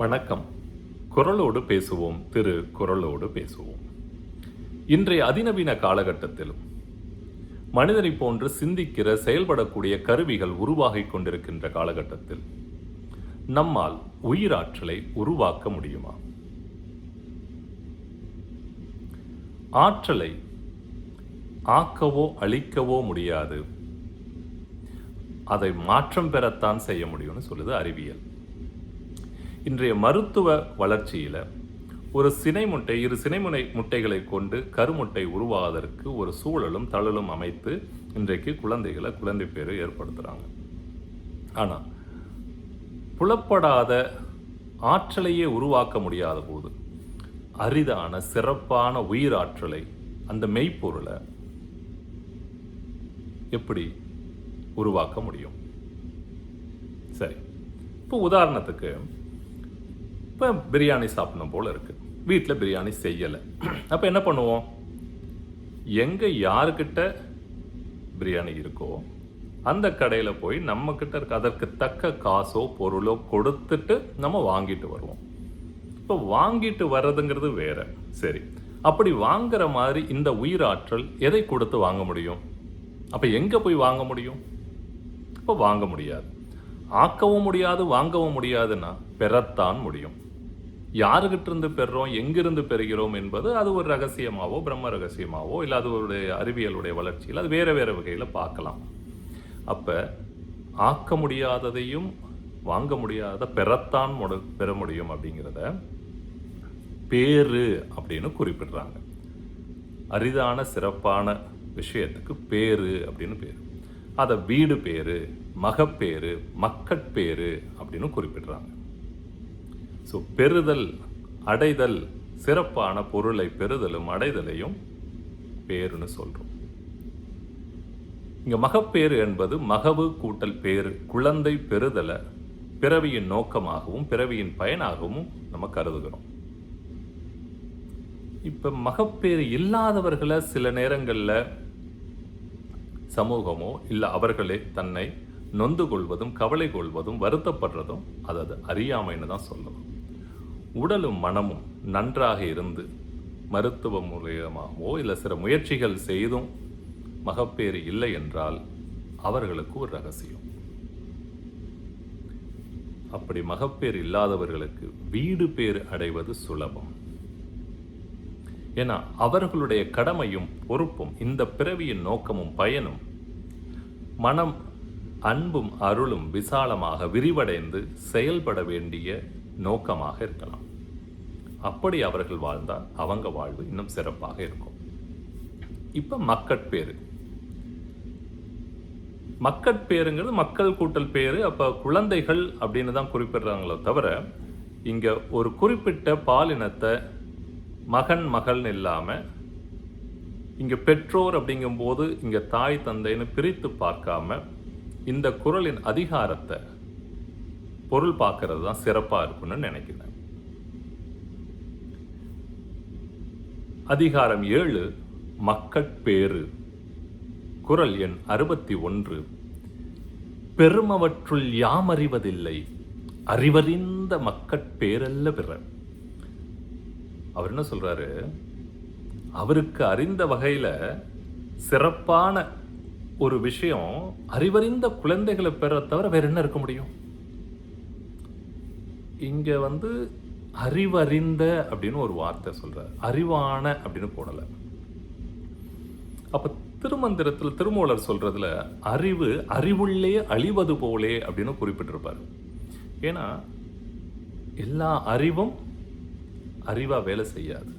வணக்கம். குரலோடு பேசுவோம் திரு குரலோடு பேசுவோம். இன்றைய அதிநவீன காலகட்டத்திலும் மனிதனை போன்று சிந்திக்கிற செயல்படக்கூடிய கருவிகள் உருவாகிக் கொண்டிருக்கின்ற காலகட்டத்தில் நம்மால் உயிராற்றலை உருவாக்க முடியுமா? ஆற்றலை ஆக்கவோ அழிக்கவோ முடியாது. அதை மாற்றம் பெறத்தான் செய்ய முடியும்னு சொல்லுது அறிவியல். இன்றைய மருத்துவ வளர்ச்சியில் ஒரு சினை முட்டை இரு சினைமுனை முட்டைகளை கொண்டு கருமுட்டை உருவாவதற்கு ஒரு சூழலும் தழலும் அமைத்து இன்றைக்கு குழந்தைகளை குழந்தை பேரு ஏற்படுத்துகிறாங்க ஆனால் புலப்படாத ஆற்றலையே உருவாக்க முடியாத போது அரிதான சிறப்பான உயிராற்றலை அந்த மெய்ப்பொருளை எப்படி உருவாக்க முடியும்? சரி இப்போ உதாரணத்துக்கு இப்போ பிரியாணி சாப்பிடணும் போல் இருக்குது வீட்டில் பிரியாணி செய்யலை. அப்போ என்ன பண்ணுவோம்? எங்கே யாருக்கிட்ட பிரியாணி இருக்கோ அந்த கடையில் போய் நம்மக்கிட்ட இருக்க அதற்கு தக்க காசோ பொருளோ கொடுத்துட்டு நம்ம வாங்கிட்டு வருவோம். இப்போ வாங்கிட்டு வர்றதுங்கிறது வேற. சரி. அப்படி வாங்குற மாதிரி இந்த உயிராற்றல் எதை கொடுத்து வாங்க முடியும்? அப்போ எங்கே போய் வாங்க முடியும்? இப்போ வாங்க முடியாது. ஆக்கவும் முடியாது வாங்கவும் முடியாதுன்னா பெறத்தான் முடியும். யாருக்கிட்டிருந்து பெறுறோம் எங்கிருந்து பெறுகிறோம் என்பது அது ஒரு ரகசியமாவோ பிரம்ம ரகசியமாவோ இல்லை அது ஒரு அறிவியலுடைய வளர்ச்சியில் அது வேறு வேறு வகையில் பார்க்கலாம். அப்போ ஆக்க முடியாததையும் வாங்க முடியாத பெறத்தான் முட பெற முடியும் அப்படிங்கிறத பேரு அப்படின்னு குறிப்பிடுறாங்க. அரிதான சிறப்பான விஷயத்துக்கு பேரு அப்படின்னு பேர். அதை வீடு பேரு மகப்பேரு மக்கட்பேரு அப்படின்னு குறிப்பிடுறாங்க. ஸோ பெறுதல் அடைதல் சிறப்பான பொருளை பெறுதலும் அடைதலையும் பேருன்னு சொல்கிறோம் இங்கே மகப்பேறு என்பது மகவு கூட்டல் பேரு குழந்தை பெறுதலை பிறவியின் நோக்கமாகவும் பிறவியின் பயனாகவும் நம்ம கருதுகிறோம். இப்போ மகப்பேறு இல்லாதவர்களை சில நேரங்களில் சமூகமோ இல்லை அவர்களே தன்னை நொந்து கொள்வதும் கவலை கொள்வதும் வருத்தப்படுறதும் அதை அறியாமைன்னு தான் சொல்லணும். உடலும் மனமும் நன்றாக இருந்து மருத்துவ மூலியமாகவோ இல்லை சில முயற்சிகள் செய்தும் மகப்பேறு இல்லை என்றால் அவர்களுக்கு ஒரு ரகசியம். அப்படி மகப்பேறு இல்லாதவர்களுக்கு வீடு பேர் அடைவது சுலபம். ஏன்னா அவர்களுடைய கடமையும் பொறுப்பும் இந்த பிறவியின் நோக்கமும் பயனும். மனம் அன்பும் அருளும் விசாலமாக விரிவடைந்து செயல்பட வேண்டிய நோக்கமாக இருக்கலாம். அப்படி அவர்கள் வாழ்ந்தால் அவங்க வாழ்வு இன்னும் சிறப்பாக இருக்கும். இப்ப மக்கட்பேறு மக்கட்பேருங்கிறது மக்கள் கூட்டல் பேரு. அப்ப குழந்தைகள் அப்படின்னு தான் குறிப்பிடுறாங்களோ தவிர இங்க ஒரு குறிப்பிட்ட பாலினத்தை மகன் மகள்னு இல்லாம இங்க பெற்றோர் அப்படிங்கும்போது இங்க தாய் தந்தைன்னு பிரித்து பார்க்காம இந்த குரலின் அதிகாரத்தை பொருள் பார்க்கறது தான் சிறப்பா இருக்கும்னு நினைக்கிறேன். அதிகாரம் ஏழு மக்கட்பேறு குரல் எண் அறுபத்தி ஒன்று. பெருமவற்றுள் யாம் அறிவதில்லை அறிவறிந்த மக்கட்பேரல்ல பிற. அவர் என்ன சொல்றாரு? அவருக்கு அறிந்த வகையில சிறப்பான ஒரு விஷயம் அறிவறிந்த குழந்தைகளை பெற தவிர வேற என்ன இருக்க முடியும்? இங்கே வந்து அறிவறிந்த அப்படின்னு ஒரு வார்த்தை சொல்கிறார் அறிவான அப்படின்னு போடலை. அப்போ திருமந்திரத்தில் திருமூலர் சொல்கிறதுல அறிவு அறிவுள்ளே அழிவது போலே அப்படின்னு குறிப்பிட்டிருப்பார். ஏன்னா எல்லா அறிவும் அறிவாக வேலை செய்யாது.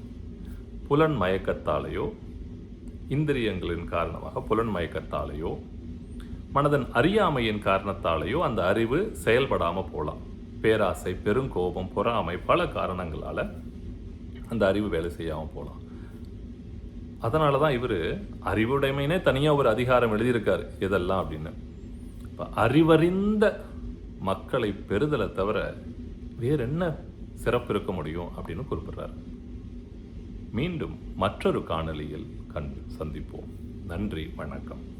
புலன் மயக்கத்தாலேயோ இந்திரியங்களின் காரணமாக புலன் மயக்கத்தாலேயோ மனதன் அறியாமையின் காரணத்தாலேயோ அந்த அறிவு செயல்படாமல் போகலாம் பேராசை பெருங்கோபம் பொறாமை பல காரணங்களால அந்த அறிவு வேலை செய்யாமல் போகலாம் அதனால தான் இவர் அறிவுடைமைனே தனியாக ஒரு அதிகாரம் எழுதியிருக்காரு இதெல்லாம் அப்படின்னு. இப்போ அறிவறிந்த மக்களை பெறுதலை தவிர வேற என்ன சிறப்பு இருக்க முடியும் அப்படின்னு குறிப்பிடுறாரு. மீண்டும் மற்றொரு காணொலியில் கண் சந்திப்போம். நன்றி வணக்கம்.